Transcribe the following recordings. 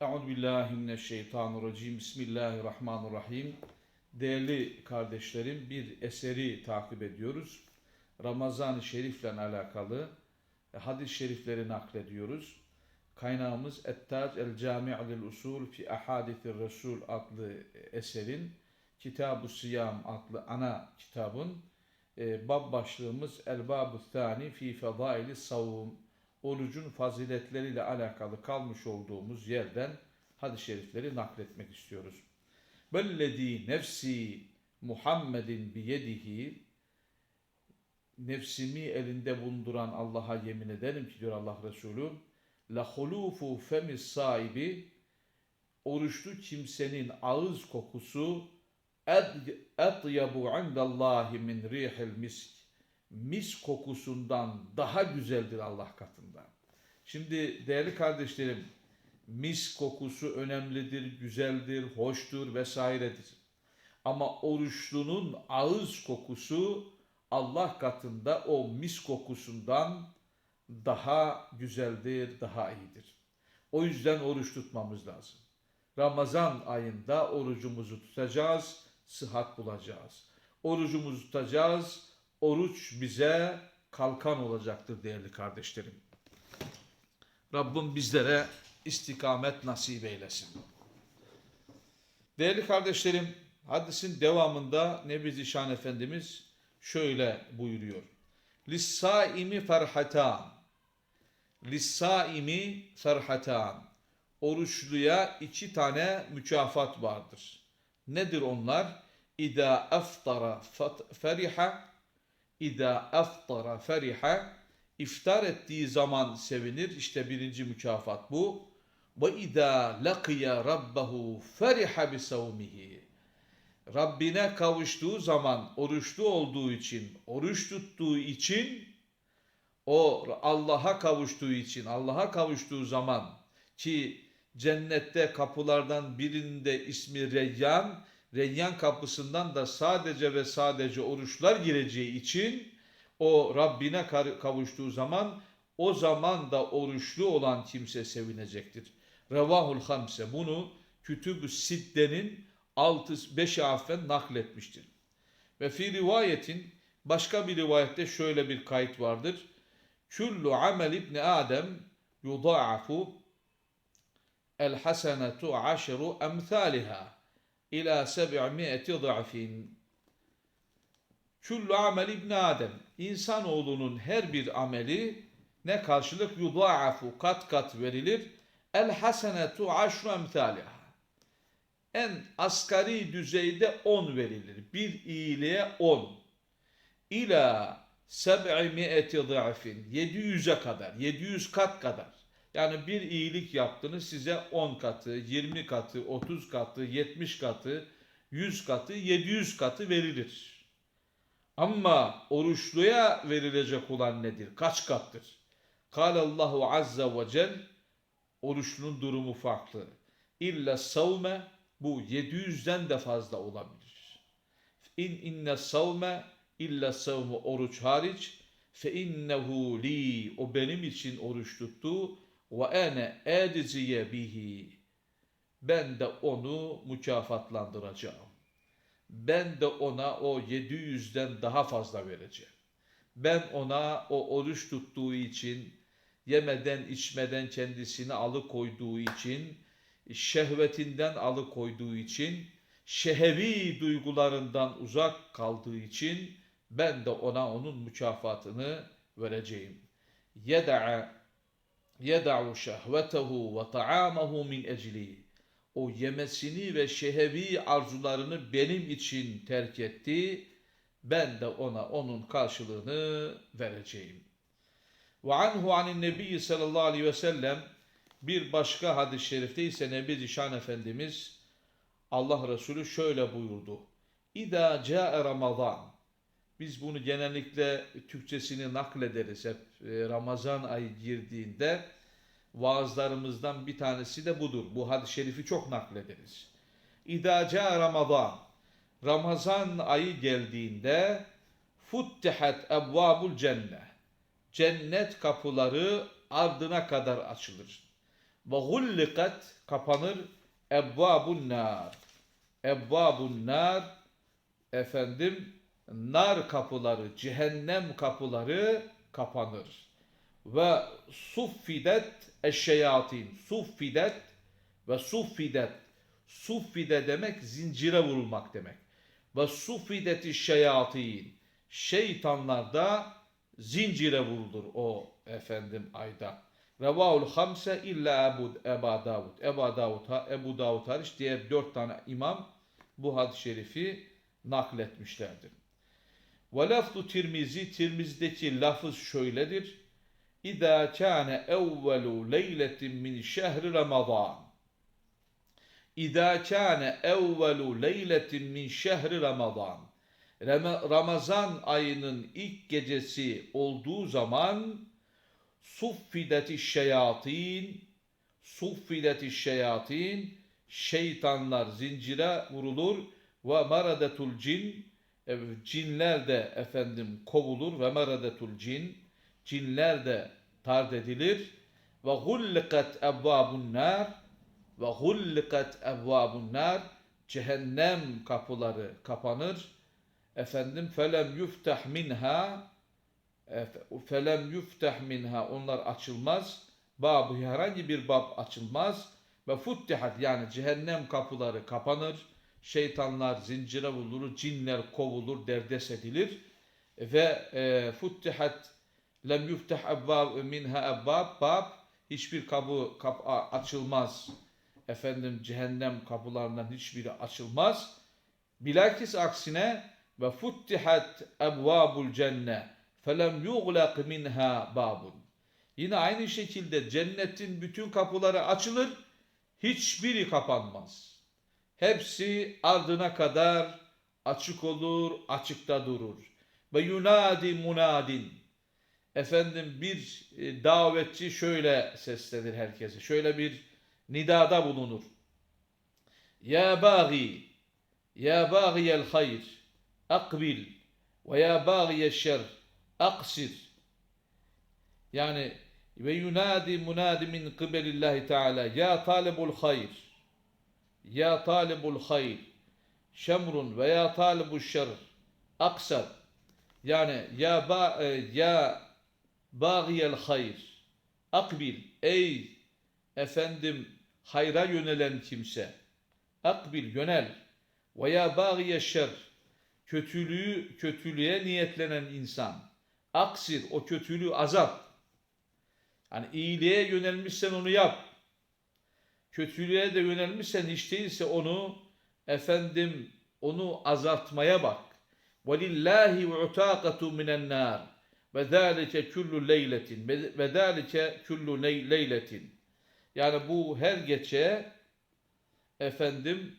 Euzubillahimineşşeytanirracim. Bismillahirrahmanirrahim. Değerli kardeşlerim bir eseri takip ediyoruz. Ramazan-ı Şerif'le alakalı hadis-i şerifleri naklediyoruz. Kaynağımız Ettac el Cami' lil Usul fi Ahadithir Resul adlı eserin Kitab-ı Siyam adlı ana kitabın e, bab başlığımız El Babu Thani fi Fedaili Savum orucun faziletleriyle alakalı kalmış olduğumuz yerden hadis-i şerifleri nakletmek istiyoruz. Bellezî nefsi Muhammedin biyedihi nefsimi elinde bulunduran Allah'a yemin ederim ki diyor Allah Resulü la hulufu femis sahibi oruçlu kimsenin ağız kokusu etyabu indallahi min rihil misk mis kokusundan daha güzeldir Allah katında. Şimdi değerli kardeşlerim mis kokusu önemlidir, güzeldir, hoştur vesairedir. Ama oruçlunun ağız kokusu Allah katında o mis kokusundan daha güzeldir, daha iyidir. O yüzden oruç tutmamız lazım. Ramazan ayında orucumuzu tutacağız, sıhhat bulacağız. Orucumuzu tutacağız, oruç bize kalkan olacaktır değerli kardeşlerim. Rabbim bizlere istikamet nasip eylesin. Değerli kardeşlerim, hadisin devamında Nebi Zişan Efendimiz şöyle buyuruyor. Lissaimi ferhatan. Lissaimi ferhatan. Oruçluya iki tane mükafat vardır. Nedir onlar? İda aftara feriha İda aftara feriha iftar ettiği zaman sevinir. İşte birinci mükafat bu. Ve idâ lakiya rabbahu feriha bi savmihi. Rabbine kavuştuğu zaman oruçlu olduğu için, oruç tuttuğu için o Allah'a kavuştuğu için, Allah'a kavuştuğu zaman ki cennette kapılardan birinde ismi Reyyan, Reyyan kapısından da sadece ve sadece oruçlar gireceği için o Rabbine kavuştuğu zaman o zaman da oruçlu olan kimse sevinecektir. Revahul Hamse bunu Kütüb-ü Sidde'nin 6 5 afen nakletmiştir. Ve fi rivayetin başka bir rivayette şöyle bir kayıt vardır. Kullu amel ibn Adem yudaafu el hasenetu aşru emthaliha ila seb'mi'eti za'fin. Kullu amel ibn Adem. İnsanoğlunun her bir ameli ne karşılık yudaafu kat kat verilir. El hasenetu aşru emthaliha. En asgari düzeyde 10 verilir. Bir iyiliğe 10. İla seb'imi'eti za'fin. 700'e kadar. 700 kat kadar. Yani bir iyilik yaptınız size 10 katı, 20 katı, 30 katı, 70 katı, 100 katı, 700 katı verilir. Ama oruçluya verilecek olan nedir? Kaç kattır? Allahu azze ve cel oruçlunun durumu farklı. İlla savme bu 700'den de fazla olabilir. İn inne savme illa savmu oruç hariç fe innehu li o benim için oruç tuttu ve ene eciziye bihi ben de onu mükafatlandıracağım. Ben de ona o 700'den daha fazla vereceğim. Ben ona o oruç tuttuğu için, yemeden içmeden kendisini alıkoyduğu için, şehvetinden alıkoyduğu için, şehevi duygularından uzak kaldığı için ben de ona onun mükafatını vereceğim. Yeda'a şehvetehu ve ta'amahu min ecli. O yemesini ve şehevi arzularını benim için terk etti. Ben de ona onun karşılığını vereceğim. Ve anhu anin nebi sallallahu aleyhi ve sellem bir başka hadis-i şerifte ise Nebi Zişan Efendimiz Allah Resulü şöyle buyurdu. İda ca'e Ramazan. Biz bunu genellikle Türkçesini naklederiz hep e, Ramazan ayı girdiğinde vaazlarımızdan bir tanesi de budur. Bu hadis-i şerifi çok naklederiz. İda ca'e Ramazan. Ramazan ayı geldiğinde futtihat ebvabul cennet. Cennet kapıları ardına kadar açılır Ve gullikat kapanır. Ebbabun nar. Ebbabun nar efendim nar kapıları, cehennem kapıları kapanır. Ve suffidet eşşeyatin. Suffidet ve suffidet. Suffide demek zincire vurulmak demek. Ve suffideti şeyatin. Şeytanlar da zincire vurulur o efendim ayda. Revahul hamse illa Ebu, Eba Davud. Eba Davud, Ebu Davud hariç diğer dört tane imam bu hadis-i şerifi nakletmişlerdir. Ve lafzu Tirmizi, Tirmizi'deki lafız şöyledir. İzâ kâne evvelu leyletin min şehri Ramazan. İzâ kâne evvelu leyletin min şehri Ramazan. Rama- Ramazan ayının ilk gecesi olduğu zaman suffideti şeyatin suffideti şeyatin şeytanlar zincire vurulur ve maradetul cin cinler de efendim kovulur ve maradetul cin cinler de tard edilir. Ve gullikat ebvabun nar ve gullikat ebvabun nar cehennem kapıları kapanır. Efendim felem yuftah minha felem yuftah minha onlar açılmaz. Babı herhangi bir bab açılmaz. Ve futtihat yani cehennem kapıları kapanır şeytanlar zincire vurulur cinler kovulur derdest edilir ve e, futtihat lem yuftah ebbab minha ebbab bab hiçbir kapı, kapı açılmaz efendim cehennem kapılarından hiçbiri açılmaz bilakis aksine ve futtihat ebvabul cenne felem yuglaq minha babun. Yine aynı şekilde cennetin bütün kapıları açılır, hiçbiri kapanmaz. Hepsi ardına kadar açık olur, açıkta durur. Ve yunadi munadin. Efendim bir e, davetçi şöyle seslenir herkese. Şöyle bir nidada bulunur. Ya bagi, ya bagiyel hayr, akbil ve ya bagiyel şer, aksir. Yani ve yunadi munadi min kıbelillahi teala ya talibul hayr ya talibul hayr şemrun ve ya talibul şer aksar. Yani ya ba e, ya bagiyel hayr akbil ey efendim hayra yönelen kimse akbil yönel. Ve ya bagiye şer kötülüğü kötülüğe niyetlenen insan aksir o kötülüğü azalt Hani iyiliğe yönelmişsen onu yap Kötülüğe de yönelmişsen hiç değilse onu efendim onu azaltmaya bak. وَلِلَّهِ وَعُتَاقَةُ مِنَ النَّارِ وَذَٰلِكَ كُلُّ لَيْلَةٍ وَذَٰلِكَ كُلُّ لَيْلَةٍ Yani bu her gece efendim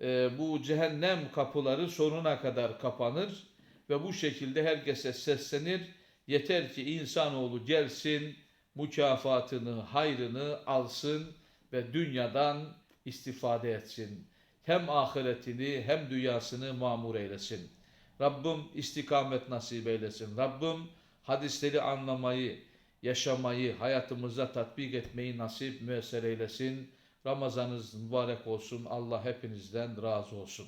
e, bu cehennem kapıları sonuna kadar kapanır ve bu şekilde herkese seslenir. Yeter ki insanoğlu gelsin, mükafatını, hayrını alsın Ve dünyadan istifade etsin. Hem ahiretini hem dünyasını mamur eylesin. Rabbim istikamet nasip eylesin. Rabbim hadisleri anlamayı, yaşamayı, hayatımıza tatbik etmeyi nasip müesser eylesin. Ramazanınız mübarek olsun. Allah hepinizden razı olsun.